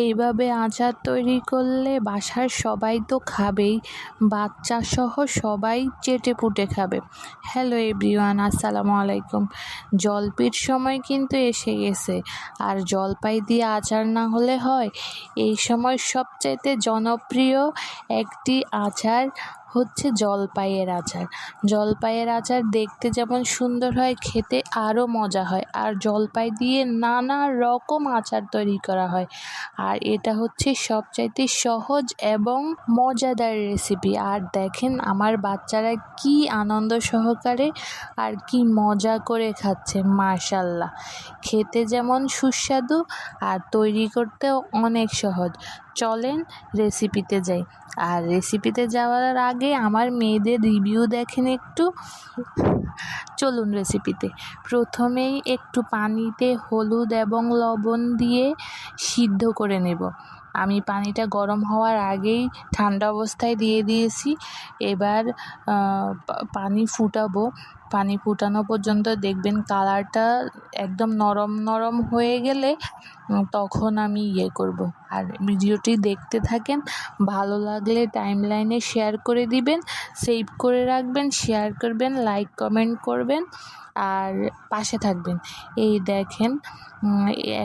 এইভাবে আচার তৈরি করলে বাসার সবাই তো খাবেই বাচ্চা সহ সবাই চেটে পুটে খাবে। হ্যালো এভরিওয়ান আসসালামু আলাইকুম। জলপির সময় কিন্তু এসে গেছে। আর জলপাই দিয়ে আচার না হলে হয়, এই সময় সবচাইতে জনপ্রিয় একটি আচার হচ্ছে জলপাইয়ের আচার। জলপাইয়ের আচার দেখতে যেমন সুন্দর হয়, খেতে আরও মজা হয়। আর জলপাই দিয়ে নানা রকম আচার তৈরি করা হয়। আর এটা হচ্ছে সবচাইতে সহজ এবং মজাদার রেসিপি আর দেখেন, আমার বাচ্চারা কি আনন্দ সহকারে আর কি মজা করে খাচ্ছে মার্শাল্লাহ খেতে যেমন সুস্বাদু আর তৈরি করতেও অনেক সহজ। চলেন রেসিপিতে যাই। আর রেসিপিতে যাওয়ার আগে আমার মেয়েদের রিভিউ দেখেন একটু। চলুন রেসিপিতে প্রথমেই একটু পানিতে হলুদ এবং লবণ দিয়ে সিদ্ধ করে নেব। আমি পানিটা গরম হওয়ার আগেই ঠান্ডা অবস্থায় দিয়ে দিয়েছি। এবার পানি ফুটাবো। পানি ফুটানো পর্যন্ত দেখবেন কালারটা একদম নরম নরম হয়ে গেলে তখন আমি ইয়ে করব। আর ভিডিওটি দেখতে থাকেন, ভালো লাগলে টাইম লাইনে শেয়ার করে দিবেন সেভ করে রাখবেন শেয়ার করবেন লাইক কমেন্ট করবেন, আর পাশে থাকবেন। এই দেখেন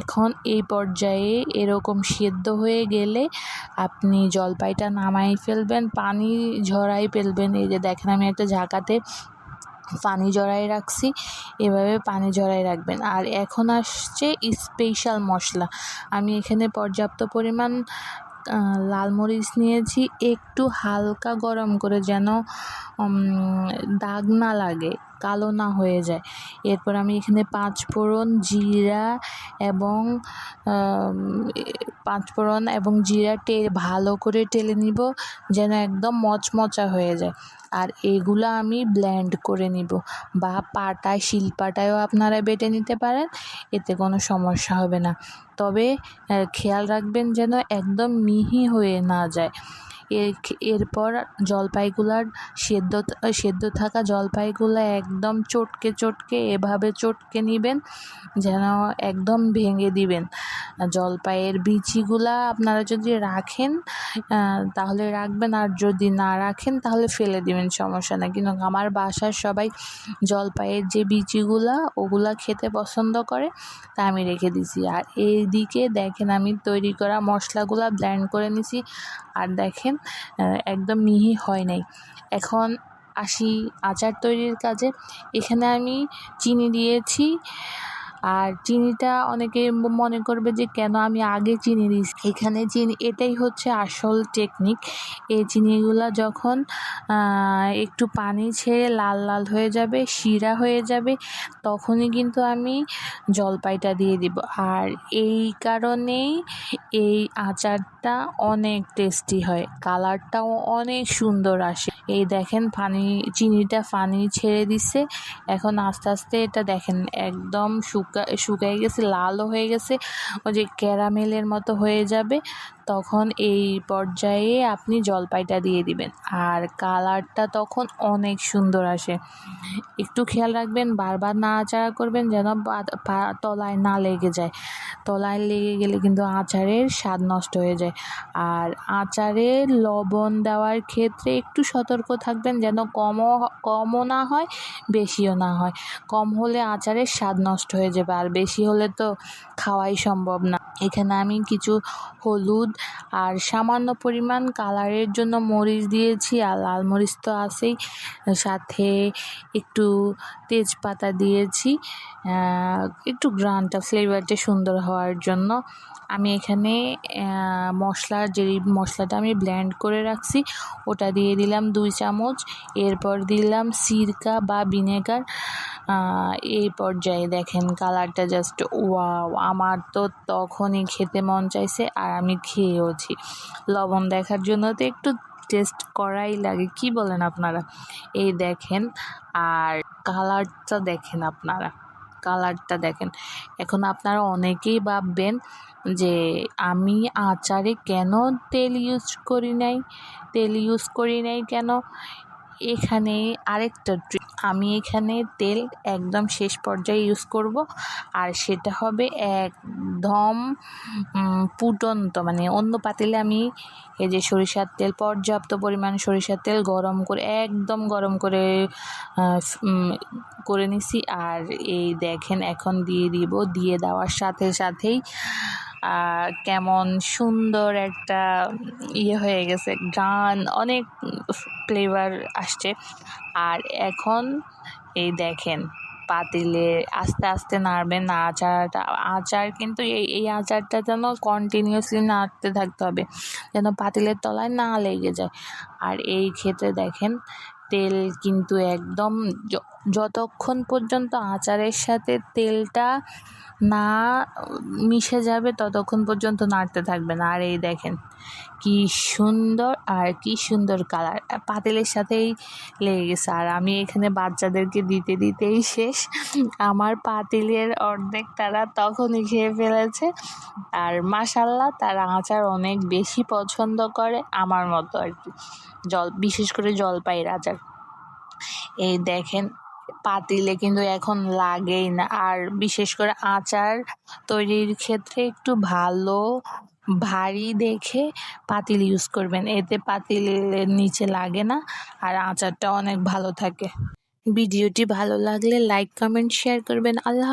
এখন এই পর্যায়ে এরকম সেদ্ধ হয়ে গেলে আপনি জলপাইটা নামাই ফেলবেন, পানি ঝরাই ফেলবেন। এই যে দেখেন, আমি একটা ঝাঁকাতে পানি জড়াই রাখছি। এভাবে পানি জড়াই রাখবেন। আর এখন আসছে স্পেশাল মশলা। আমি এখানে পর্যাপ্ত পরিমাণ লাল মরিচ নিয়েছি। একটু হালকা গরম করে যেন দাগ না লাগে। কালো না হয়ে যায়। এরপর আমি এখানে পাঁচ ফোড়ন, জিরা এবং পাঁচ ফোড়ন এবং জিরা টে ভালো করে টেলে নিব যেন একদম মচমচা হয়ে যায়। আর এগুলো আমি ব্ল্যান্ড করে নিব বা পাটায়, শিলপাটায়ও আপনারা বেটে নিতে পারেন, এতে কোনো সমস্যা হবে না। তবে খেয়াল রাখবেন যেন একদম মিহি হয়ে না যায়। এরপর জলপাইগুলার সেদ্ধ সেদ্ধ থাকা জলপাইগুলো একদম চটকে চটকে এভাবে চটকে নেবেন, যেন একদম ভেঙে দিবেন। জলপাইয়ের বিচিগুলা আপনারা যদি রাখেন তাহলে রাখবেন, আর যদি না রাখেন, তাহলে ফেলে দিবেন, সমস্যা না কিন্তু আমার বাসার সবাই জলপাইয়ের যে বিচিগুলা, ওগুলা খেতে পছন্দ করে, তা আমি রেখে দিছি। আর এই দিকে দেখেন আমি তৈরি করা মশলাগুলা ব্ল্যান্ড করে নিছি। আর দেখেন একদম মিহি হয় নাই। এখন আসি আচার তৈরির কাজে। এখানে আমি চিনি দিয়েছি আর চিনিটা অনেকে মনে করবে যে কেন আমি আগে চিনি দিই এখানে চিনি, এটাই হচ্ছে আসল টেকনিক এই চিনিগুলা যখন একটু পানি ছেড়ে লাল লাল হয়ে যাবে, শিরা হয়ে যাবে, তখনই কিন্তু আমি জলপাইটা দিয়ে দিব। আর এই কারণেই এই আচারটা অনেক টেস্টি হয় কালারটাও অনেক সুন্দর আসে। এই দেখেন পানি, চিনিটা পানি ছেড়ে দিচ্ছে এখন আস্তে আস্তে এটা দেখেন, একদম শুকা শুকাই গেছে লালও হয়ে গেছে ওই যে ক্যারামেলের মতো হয়ে যাবে। তখন এই পর্যায়ে আপনি জলপাইটা দিয়ে দিবেন। আর কালারটা তখন অনেক সুন্দর আসে। একটু খেয়াল রাখবেন, বারবার নাড়াচাড়া করবেন যেন তলায় না লেগে যায়। তলায় লেগে গেলে কিন্তু আচারের স্বাদ নষ্ট হয়ে যায়। আর আচারে লবণ দেওয়ার ক্ষেত্রে একটু সতর্ক থাকবেন যেন কমও কমও না হয়, বেশিও না হয়। কম হলে আচারের স্বাদ নষ্ট হয়ে যাবে, আর বেশি হলে তো খাওয়াই সম্ভব না। এখানে আমি কিছু হলুদ আর সামান্য পরিমাণ কালারের জন্য মরিচ দিয়েছি আর লাল মরিচ তো আছেই। সাথে একটু তেজপাতা দিয়েছি একটু গ্রানটা, ফ্লেভারটা সুন্দর হওয়ার জন্য। আমি এখানে মশলার যে মশলাটা আমি ব্ল্যান্ড করে রাখছি, ওটা দিয়ে দিলাম দুই চামচ। এরপর দিলাম সিরকা বা ভিনেগার। এই পর্যায়ে দেখেন কালারটা জাস্ট ওয়াও আমার তো তখনই খেতে মন চাইছে আর আমি খেয়েওছি। লবণ দেখার জন্য তো একটু টেস্ট করাই লাগে, কি বলেন আপনারা? এই দেখেন, আর কালারটা দেখেন আপনারা, কালারটা দেখেন। এখন আপনারা অনেকেই ভাববেন যে আমি আচারে কেন তেল ইউজ করি নাই, তেল ইউজ করি নাই কেন? এখানে আরেকটা ট্রিক আমি এখানে তেল একদম শেষ পর্যায়ে ইউজ করব। আর সেটা হবে একদম ফুটন্ত মানে অন্য পাতিলে আমি এই যে সরিষার তেল, পর্যাপ্ত পরিমাণ সরিষার তেল গরম করে, একদম গরম করে করে নিছি। আর এই দেখেন, এখন দিয়ে দিব, দিয়ে দেওয়ার সাথে সাথেই কেমন সুন্দর একটা ইয়ে হয়ে গেছে, গান, অনেক ফ্লেভার আসছে। আর এখন এই দেখেন, পাতিলে আস্তে আস্তে নাড়বেন না আচারটা, আচার কিন্তু এই এই আচারটা যেন কন্টিনিউসলি নাড়তে থাকতে হবে, যেন পাতিলের তলায় না লেগে যায়। আর এই ক্ষেত্রে দেখেন, তেল কিন্তু একদম যতক্ষণ পর্যন্ত আচারের সাথে তেলটা না মিশে যাবে, ততক্ষণ পর্যন্ত নাড়তে থাকবেন আর এই দেখেন, কি সুন্দর আর কি সুন্দর কালার। পাতিলের সাথেই লেগে গেছে। আর আমি এখানে বাচ্চাদেরকে দিতে, দিতেই শেষ। আমার পাতিলের অর্ধেক তারা তখনই খেয়ে ফেলেছে। আর মাসাল্লাহ তারা আচার অনেক বেশি পছন্দ করে আমার মতো আর কি। জল, বিশেষ করে জলপাইয়ের আচার। এই দেখেন পাতিলে কিন্তু এখন লাগেই না। আর বিশেষ করে আচার তৈরির ক্ষেত্রে একটু ভালো, ভারী দেখে পাতিল ইউজ করবেন। এতে পাতিলের নিচে লাগে না আর আচারটা অনেক ভালো থাকে। ভিডিওটি ভালো লাগলে লাইক কমেন্ট শেয়ার করবেন। আল্লাহ